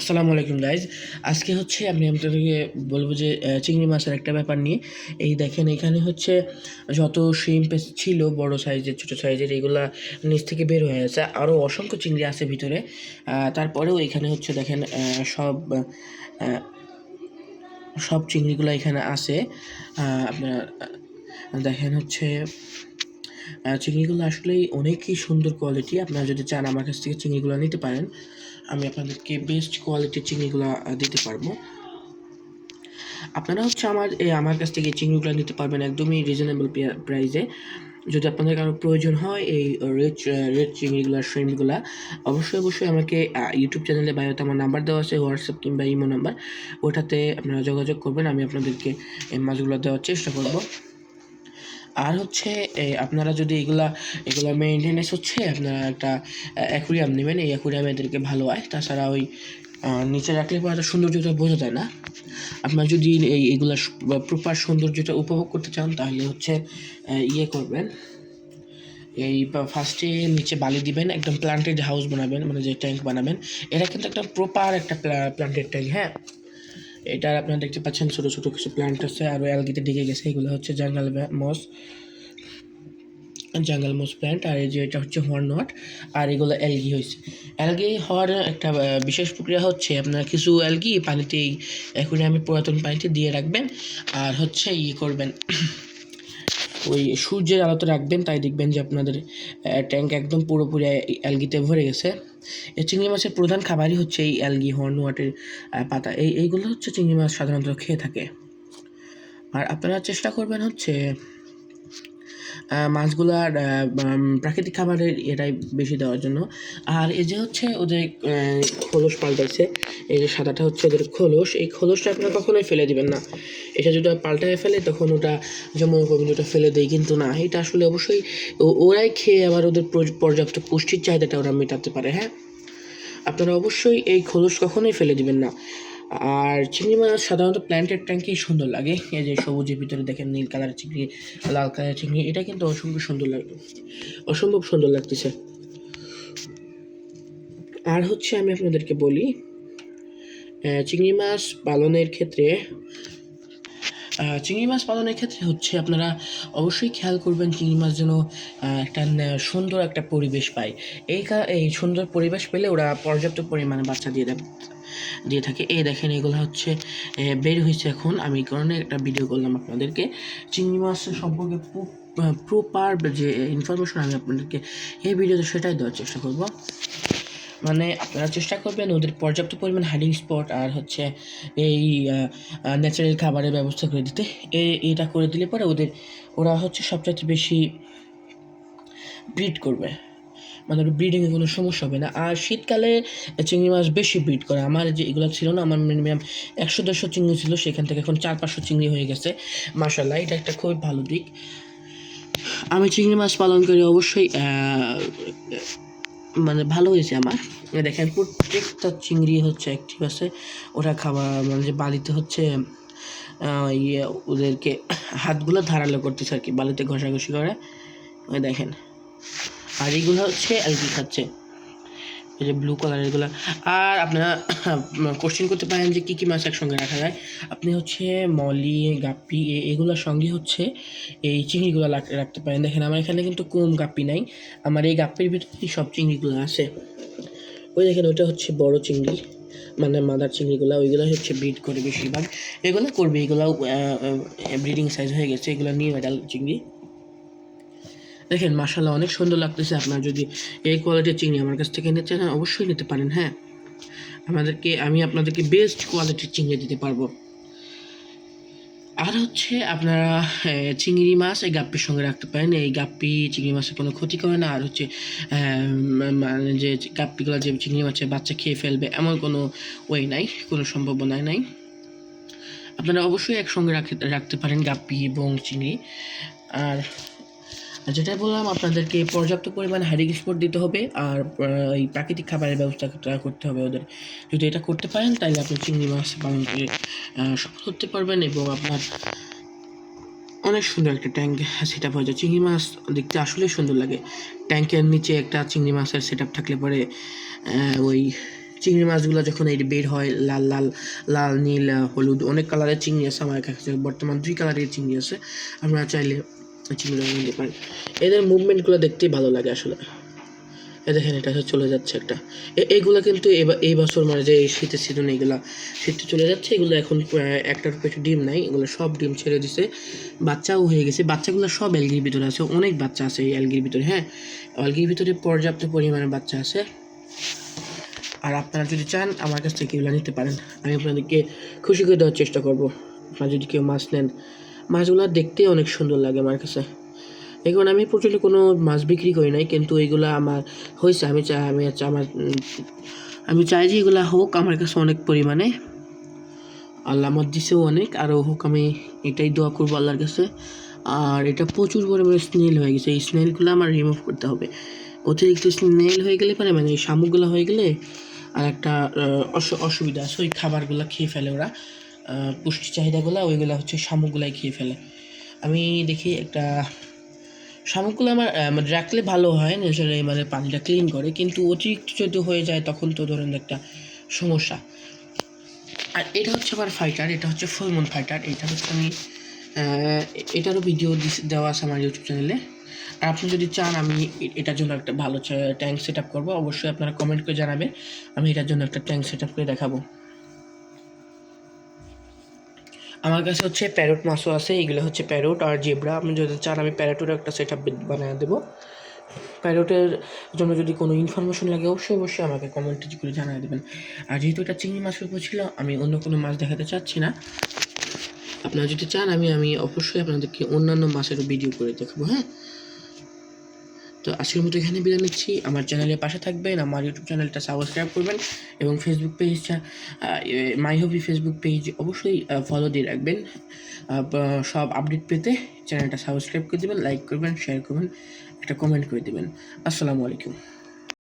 আসসালামু আলাইকুম গাইজ আজকে হচ্ছে আমি আপনাদেরকে বলব যে চিংড়ি মাছের একটা ব্যাপার নিয়ে। এই দেখেন এখানে হচ্ছে যত শ্রিম্প ছিল, বড় সাইজের, ছোট সাইজের, এগুলা নিচ থেকে বের হয়ে গেছে। আরও অসংখ্য চিংড়ি আছে ভিতরে। তারপরেও এখানে হচ্ছে দেখেন সব সব চিংড়িগুলো এখানে আছে। আপনার দেখেন হচ্ছে চিংড়িগুলো আসলেই অনেকই সুন্দর কোয়ালিটি আপনারা যদি চান আমার কাছ থেকে চিংড়িগুলো নিতে পারেন, আমি আপনাদেরকে বেস্ট কোয়ালিটির চিংড়িগুলো দিতে পারব। আপনারা হচ্ছে আমার আমার কাছ থেকে চিংড়িগুলো নিতে পারবেন একদমই রিজনেবল প্রাইসে যদি আপনাদের কারও প্রয়োজন হয় এই রেড রেড চিংড়িগুলো শ্রিমগুলো অবশ্যই অবশ্যই আমাকে ইউটিউব চ্যানেলে বায়োতে আমার নাম্বার দেওয়া আছে হোয়াটসঅ্যাপ কিংবা ইমো নাম্বার ওটাতে আপনারা যোগাযোগ করবেন, আমি আপনাদেরকে এই মাছগুলো দেওয়ার চেষ্টা করব। আর হচ্ছে আপনারা যদি এগুলা এগুলা মেনটেনেন্স হচ্ছে, আপনারা একটা অ্যাকুরিয়াম নেবেন। এই অ্যাকুরিয়ামে এদেরকে ভালো হয় তাছাড়া ওই নিচে রাখলে পরে তো সৌন্দর্যটা বোঝা যায় না। আপনার যদি এই, এগুলা প্রপার সৌন্দর্যটা উপভোগ করতে চান, তাহলে হচ্ছে ইয়ে করবেন। এই ফার্স্টে নিচে বালি দিবেন, একদম প্লান্টেড হাউস বানাবেন মানে যে ট্যাঙ্ক বানাবেন। এটা কিন্তু একটা প্রপার একটা প্লান্টেড ট্যাঙ্ক হ্যাঁ? এটা আপনারা দেখতে পাচ্ছেন, ছোটো ছোটো কিছু প্ল্যান্ট আছে, আর অ্যালগিতে ঢেকে গেছে, এগুলো হচ্ছে jungle moss jungle moss plant আর এই যে এটা হচ্ছে হর্নট আর এগুলো অ্যালগি হয়েছে। অ্যালগি হওয়ার একটা বিশেষ প্রক্রিয়া হচ্ছে আপনারা কিছু অ্যালগি পানিতে এখন আমি পুরাতন পানিতে দিয়ে রাখবেন, আর হচ্ছে ইয়ে করবেন ওই সূর্যের আলোতে রাখবেন, তাই দেখবেন যে আপনাদের ট্যাঙ্ক একদম পুরোপুরি অ্যালগিতে ভরে গেছে। এই চিংড়ি মাছের প্রধান খাবারই হচ্ছে এই অ্যালগি হর্ন ওয়াটের পাতা। এই, এইগুলো হচ্ছে চিংড়ি মাছ সাধারণত খেয়ে থাকে। আর আপনারা চেষ্টা করবেন হচ্ছে মাছগুলার আহ, উম, প্রাকৃতিক খাবারের এটাই বেশি দেওয়ার জন্য। আর এই যে হচ্ছে ওদের খোলস পাল্টাইছে এই যে সাদাটা হচ্ছে ওদের খোলস এই খোলসটা আপনারা কখনোই ফেলে দিবেন না। এটা যদি পাল্টায় ফেলে তখন ওটা যেমন ওটা ফেলে দেয় কিন্তু না এটা আসলে অবশ্যই ওরাই খেয়ে আবার ওদের পর্যাপ্ত পুষ্টির চাহিদাটা ওরা মেটাতে পারে হ্যাঁ? আপনারা অবশ্যই এই খোলস কখনোই ফেলে দিবেন না। আর চিংড়ি মাছ সাধারণত প্ল্যান্টেড ট্যাঙ্কেই সুন্দর লাগে। এই যে সবুজের ভিতরে দেখেন নীল কালারের চিংড়ি, লাল কালারের চিংড়ি, এটা কিন্তু অসম্ভব সুন্দর লাগে, অসম্ভব সুন্দর লাগতেছে। আর হচ্ছে আমি আপনাদেরকে বলি চিংড়ি মাছ পালনের ক্ষেত্রে চিংড়ি মাছ পালনের ক্ষেত্রে হচ্ছে আপনারা অবশ্যই খেয়াল করবেন চিংড়ি মাছ যেন একটা সুন্দর একটা পরিবেশ পায়। এই এই সুন্দর পরিবেশ পেলে ওরা পর্যাপ্ত পরিমাণে বাচ্চা দিয়ে দেয় দিয়ে থাকে। এই দেখেন, এগুলো হচ্ছে বের হয়েছে এখন। আমি কারণে একটা ভিডিও করলাম আপনাদেরকে। চিংড়ি মাছ সম্পর্কে প্রপার যে ইনফরমেশন আমি আপনাদেরকে এই ভিডিওতে সেটাই দেওয়ার চেষ্টা করব। মানে আপনারা চেষ্টা করবেন ওদের পর্যাপ্ত পরিমাণ হাইডিং স্পট আর হচ্ছে এই ন্যাচারাল খাবারের ব্যবস্থা করে দিতে। এটা করে দিলে পরে ওদের, ওরা হচ্ছে সবচেয়ে বেশি ব্রিড করবে। মানে ব্রিডিংয়ে কোনো সমস্যা হবে না। আর শীতকালে চিংড়ি মাছ বেশি ব্রিড করে। আমার যে এগুলো ছিল না, আমার মিনিমাম একশো দেড়শো চিংড়ি ছিল, সেখান থেকে এখন চার পাঁচশো চিংড়ি হয়ে গেছে। মার্শাল্লাহ এটা একটা খুবই ভালো দিক। আমি চিংড়ি মাছ পালন করি অবশ্যই মানে ভালো হয়েছে আমার। দেখেন, প্রত্যেকটা চিংড়ি হচ্ছে অ্যাক্টিভ আছে। ওরা খাওয়া মানে যে বালিতে হচ্ছে ইয়ে ওদেরকে হাতগুলো ধারালো করতেছে আর কি, বালিতে ঘষাঘষি করে। দেখেন। আর এইগুলো হচ্ছে আর কি খাচ্ছে। এই যে ব্লু কালার এগুলো। আর আপনারা কোশ্চেন করতে পারেন যে কী কী মাছ একসঙ্গে রাখা যায়। আপনি হচ্ছে মলি, গাপ্পি এগুলোর সঙ্গে হচ্ছে এই চিংড়িগুলো রাখ- রাখতে পারেন। দেখেন, আমার এখানে কিন্তু কম গাপ্পি নাই। আমার এই গাপ্পির ভিতরেই সব চিংড়িগুলো আছে। ওই দেখেন, ওইটা হচ্ছে বড় চিংড়ি মানে মাদার চিংড়িগুলো ওইগুলো হচ্ছে ব্রিড করে বেশিরভাগ। এগুলো করবে এগুলো ব্রিডিং সাইজ হয়ে গেছে। এগুলো নিয়ে মেডাল চিংড়ি। দেখেন মাসাল্লাহ অনেক সুন্দর লাগতেছে আপনার যদি এই কোয়ালিটির চিংড়ি আমার কাছ থেকে নিতে চান, অবশ্যই নিতে পারেন হ্যাঁ? আমাদেরকে, আমি আপনাদেরকে বেস্ট কোয়ালিটির চিংড়ি দিতে পারব। আর হচ্ছে আপনারা চিংড়ি মাছ এই গাপ্পির সঙ্গে রাখতে পারেন। এই গাপ্পি চিংড়ি মাছের কোনো ক্ষতি করে না। আর হচ্ছে মানে যে গাপ্পিগুলো যে চিংড়ি মাছের বাচ্চা খেয়ে ফেলবে এমন কোনো ওয়ে নাই, কোনো সম্ভাবনা নাই। আপনারা অবশ্যই একসঙ্গে রাখতে রাখতে পারেন গাপ্পি এবং চিংড়ি। আর যেটা বললাম, আপনাদেরকে পর্যাপ্ত পরিমাণে হাইডিং স্পট দিতে হবে আর এই প্রাকৃতিক খাবারের ব্যবস্থা করতে- করতে হবে ওদের। যদি এটা করতে পারেন, তাহলে আপনি চিংড়ি মাছ পালন করে সফল হতে পারবেন এবং আপনার অনেক সুন্দর একটা ট্যাঙ্ক সেট আপ হয়ে যায়। চিংড়ি মাছ দেখতে আসলেই সুন্দর লাগে। ট্যাঙ্কের নিচে একটা চিংড়ি মাছের সেট আপ থাকলে পরে ওই চিংড়ি মাছগুলো যখন এই বের হয়, লাল লাল লাল, নীল, হলুদ, অনেক কালারের চিংড়ি আছে আমার কাছে। বর্তমান দুই কালারের চিংড়ি আছে। আপনারা চাইলে চিংড়ি পারেন এদের মুভমেন্টগুলো দেখতেই ভালো লাগে আসলে। এ দেখেন, এটা চলে যাচ্ছে একটা। এইগুলো কিন্তু এই বছর মানে যে এই শীতের সিজনে এগুলা শীতে চলে যাচ্ছে, এগুলো এখন একটার পেটে ডিম নাই, এগুলো সব ডিম ছেড়ে দিছে। বাচ্চাও হয়ে গেছে। বাচ্চাগুলো সব অ্যালগির ভিতরে আছে। অনেক বাচ্চা আছে এই অ্যালগির ভিতরে হ্যাঁ? অ্যালগির ভিতরে পর্যাপ্ত পরিমাণে বাচ্চা আছে। আর আপনারা যদি চান, আমার কাছ থেকে এগুলো নিতে পারেন। আমি আপনাদেরকে খুশি করে দেওয়ার চেষ্টা করব। আপনারা যদি কেউ মাছ নেন মাছগুলো দেখতে অনেক সুন্দর লাগে আমার কাছে। এখন আমি প্রচুর কোনো মাছ বিক্রি করি নাই, কিন্তু এগুলো আমার হয়েছে। আমি চাই আমি আমার আমি চাই যে এগুলো হোক আমার কাছে অনেক পরিমাণে। আল্লাহ আমার দিছেও অনেক, আরও হোক আমি এটাই দোয়া করব আল্লাহর কাছে। আর এটা প্রচুর পরিমাণে স্নেল হয়ে গেছে। এই স্নেলগুলো আমার রিমুভ করতে হবে। অতিরিক্ত স্নেল হয়ে গেলে পারে মানে শামুকগুলো হয়ে গেলে আর একটা অসু- অসুবিধা আছে। ওই খাবারগুলো খেয়ে ফেলে ওরা। পুষ্টি চাহিদাগুলো, ওইগুলো হচ্ছে শামুকগুলাই খেয়ে ফেলে। আমি দেখি একটা শামুকগুলো আমার মানে রাখলে ভালো হয় নেচারে মানে পানিটা ক্লিন করে, কিন্তু অতিরিক্ত যদি হয়ে যায় তখন তো ধরেন একটা সমস্যা। আর এটা হচ্ছে আমার ফাইটার এটা হচ্ছে ফুলমুন ফাইটার এটা হচ্ছে আমি এটারও ভিডিও দেওয়া আছে আমার ইউটিউব চ্যানেলে আর আপনি যদি চান আমি এটার জন্য একটা ভালো ট্যাঙ্ক সেট আপ করব, অবশ্যই আপনারা কমেন্ট করে জানাবেন, আমি এটার জন্য একটা ট্যাঙ্ক সেট আপ করে দেখাবো। আমার কাছে হচ্ছে প্যারোট মাছও আছে, এগুলো হচ্ছে প্যারোট আর জেব্রা। আপনি যদি চান, আমি প্যারোটেরও একটা সেট আপ বানিয়ে দেবো। প্যারোটের জন্য যদি কোনো ইনফরমেশন লাগে, অবশ্যই অবশ্যই আমাকে কমেন্টে করে জানিয়ে দেবেন। আর যেহেতু এটা চিংড়ি মাছের উপর ছিল, আমি অন্য কোনো মাছ দেখাতে চাচ্ছি না। আপনারা যদি চান, আমি আমি অবশ্যই আপনাদেরকে অন্যান্য মাছেরও ভিডিও করে দেখব হ্যাঁ? তো আজকের মতো এখানে বিদায় নিচ্ছি। আমার চ্যানেলের পাশে থাকবেন, আমার ইউটিউব চ্যানেলটা সাবস্ক্রাইব করবেন এবং ফেসবুক পেজটা মাই হবি ফেসবুক পেজ অবশ্যই ফলো দিয়ে রাখবেন। সব আপডেট পেতে চ্যানেলটা সাবস্ক্রাইব করে দেবেন লাইক করবেন শেয়ার করবেন, একটা কমেন্ট করে দেবেন। আসসালামু আলাইকুম।